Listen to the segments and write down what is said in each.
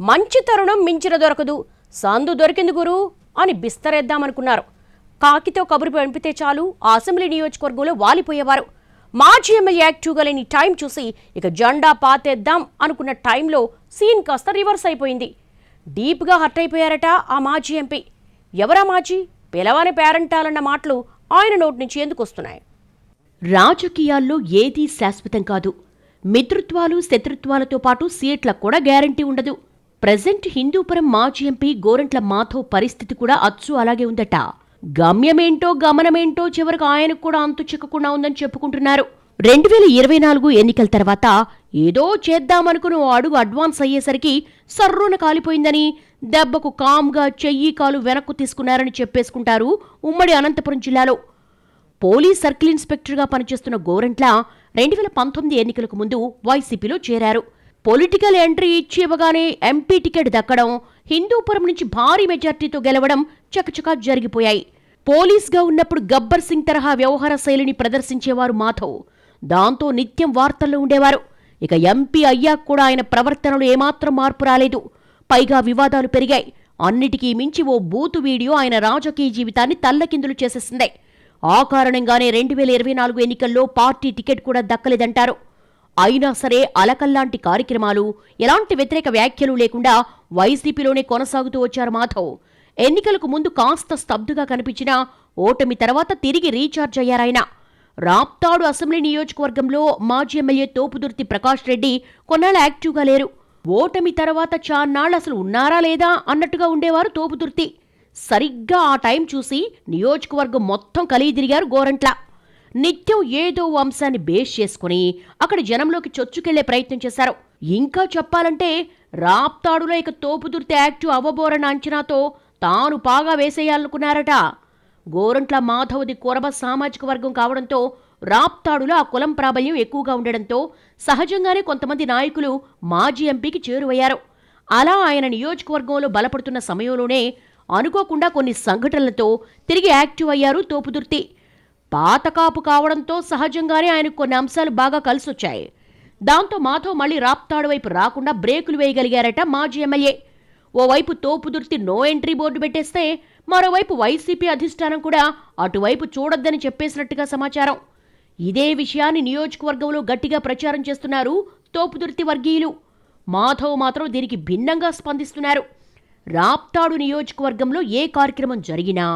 మంచి తరుణం మించిన దొరకదు. సందు దొరికింది గురు అని బిస్తరేద్దామనుకున్నారు. కాకితో కబురు పంపితే చాలు ఆ అసెంబ్లీ నియోజకవర్గంలో వాలిపోయేవారు. మాజీ ఎమ్మెల్యే యాక్టివ్గా లేని టైం చూసి ఇక జెండా పాతేద్దాం అనుకున్న టైంలో సీన్ కాస్త రివర్స్ అయిపోయింది. డీప్గా హర్ట్ అయిపోయారట ఆ మాజీ ఎంపీ. ఎవరా మాజీ? పిలవని పేరంటాలన్న మాటలు ఆయన నోటి నుంచి ఎందుకు వస్తున్నాయి? రాజకీయాల్లో ఏదీ శాశ్వతం కాదు. మిత్రుత్వాలు శత్రుత్వాలతో పాటు సీట్లకు కూడా గ్యారంటీ ఉండదు. ప్రజెంట్ హిందూపురం మాజీ ఎంపీ గోరంట్ల మాధవ్ పరిస్థితి కూడా అచ్చు అలాగే ఉందట. గమ్యమేంటో గమనమేంటో చివరికి ఆయనకు కూడా అంతు చిక్కకుండా ఉందని చెప్పుకుంటున్నారు. రెండు వేల ఇరవై నాలుగు ఎన్నికల తర్వాత ఏదో చేద్దామనుకుని ఓ అడుగు అడ్వాన్స్ అయ్యేసరికి సర్రున కాలిపోయిందని దెబ్బకు కామ్గా చెయ్యి కాలు వెనక్కు తీసుకున్నారని చెప్పేసుకుంటారు ఉమ్మడి అనంతపురం జిల్లాలో. పోలీస్ సర్కిల్ ఇన్స్పెక్టర్గా పనిచేస్తున్న గోరంట్ల రెండు వేల పంతొమ్మిది ఎన్నికలకు ముందు వైసీపీలో చేరారు. పొలిటికల్ ఎంట్రీ ఇచ్చి ఇవ్వగానే ఎంపీ టికెట్ దక్కడం హిందూపురం నుంచి భారీ మెజార్టీతో గెలవడం చకచకా జరిగిపోయాయి. పోలీస్గా ఉన్నప్పుడు గబ్బర్ సింగ్ తరహా వ్యవహార శైలిని ప్రదర్శించేవారు మాధవ్. దాంతో నిత్యం వార్తల్లో ఉండేవారు. ఇక ఎంపీ అయ్యాక కూడా ఆయన ప్రవర్తనలు ఏమాత్రం మార్పు రాలేదు. పైగా వివాదాలు పెరిగాయి. అన్నిటికీ మించి ఓ బూతు వీడియో ఆయన రాజకీయ జీవితాన్ని తల్లకిందులు చేసేసింది. ఆ కారణంగానే రెండు వేల ఇరవై నాలుగు ఎన్నికల్లో పార్టీ టికెట్ కూడా దక్కలేదంటారు. అయినా సరే అలకల్లాంటి కార్యక్రమాలు ఎలాంటి వ్యతిరేక వ్యాఖ్యలు లేకుండా వైసీపీలోనే కొనసాగుతూ వచ్చారు మాధవ్. ఎన్నికలకు ముందు కాస్త స్తబ్దుగా కనిపించినా ఓటమి తర్వాత తిరిగి రీఛార్జ్ అయ్యారాయన రాప్తాడు అసెంబ్లీ నియోజకవర్గంలో మాజీ ఎమ్మెల్యే తోపుదుర్తి ప్రకాష్ రెడ్డి కొన్నాళ్ళు యాక్టివ్గా లేరు. ఓటమి తర్వాత చాన్నాళ్ళు అసలు ఉన్నారా లేదా అన్నట్టుగా ఉండేవారు తోపుదుర్తి. సరిగ్గా ఆ టైం చూసి నియోజకవర్గం మొత్తం కలిదిరిగారు గోరంట్ల. నిత్యం ఏదో వంశాన్ని అంశాన్ని బేస్ చేసుకుని అక్కడ జనంలోకి చొచ్చుకెళ్ళే ప్రయత్నం చేశారు. ఇంకా చెప్పాలంటే రాప్తాడులో ఇక తోపుదుర్తి యాక్టివ్ అవ్వబోరన్న అంచనాతో తాను పాగా వేసేయాలనుకున్నారట. గోరంట్ల మాధవది కొరబ సామాజిక వర్గం కావడంతో రాప్తాడులో ఆ కులం ప్రాబల్యం ఎక్కువగా ఉండడంతో సహజంగానే కొంతమంది నాయకులు మాజీ ఎంపీకి చేరువయ్యారు. అలా ఆయన నియోజకవర్గంలో బలపడుతున్న సమయంలోనే అనుకోకుండా కొన్ని సంఘటనలతో తిరిగి యాక్టివ్ అయ్యారు తోపుదుర్తి పాతకాపు కావడంతో సహజంగానే ఆయనకు కొన్ని అంశాలు బాగా కలిసొచ్చాయి. దాంతో మాధవ్ మళ్ళీ రాప్తాడు వైపు రాకుండా బ్రేకులు వేయగలిగారట మాజీ ఎమ్మెల్యే. ఓవైపు తోపుదుర్తి నో ఎంట్రీ బోర్డు పెట్టేస్తే మరోవైపు వైసీపీ అధిష్టానం కూడా అటువైపు చూడొద్దని చెప్పేసినట్టుగా సమాచారం. ఇదే విషయాన్ని నియోజకవర్గంలో గట్టిగా ప్రచారం చేస్తున్నారు తోపుదుర్తి వర్గీయులు. మాధవ్ మాత్రం దీనికి భిన్నంగా స్పందిస్తున్నారు. రాప్తాడు నియోజకవర్గంలో ఏ కార్యక్రమం జరిగినా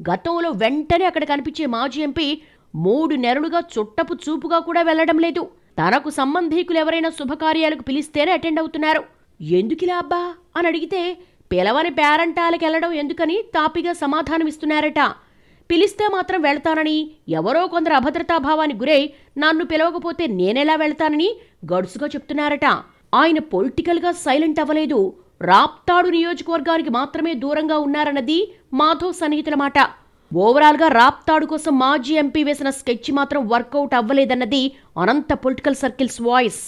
గతంలో వెంటనే అక్కడ కనిపించే మాజీ ఎంపీ మూడు నెలలుగా చుట్టపు చూపుగా కూడా వెళ్ళడం లేదు. తనకు సంబంధీకులు ఎవరైనా శుభకార్యాలకు పిలిస్తేనే అటెండ్ అవుతున్నారు. ఎందుకిలా అబ్బా? అని అడిగితే పిలవని పేరంటాలకు వెళ్ళడం ఎందుకని తాపిగా సమాధానమిస్తున్నారట పిలిస్తే మాత్రం వెళ్తానని ఎవరో కొందరు అభద్రతాభావానికి గురై నన్ను పిలవకపోతే నేనెలా వెళ్తానని గడుసుగా చెప్తున్నారట. ఆయన పొలిటికల్గా సైలెంట్ అవ్వలేదు. రాప్తాడు నియోజకవర్గానికి మాత్రమే దూరంగా ఉన్నారన్నది మాధవ్ సన్నిహితుల మాట. ఓవరాల్గా రాప్తాడు కోసం మాజీ ఎంపీ వేసిన స్కెచ్ మాత్రం వర్కౌట్ అవ్వలేదన్నది అనంత పొలిటికల్ సర్కిల్స్ వాయిస్.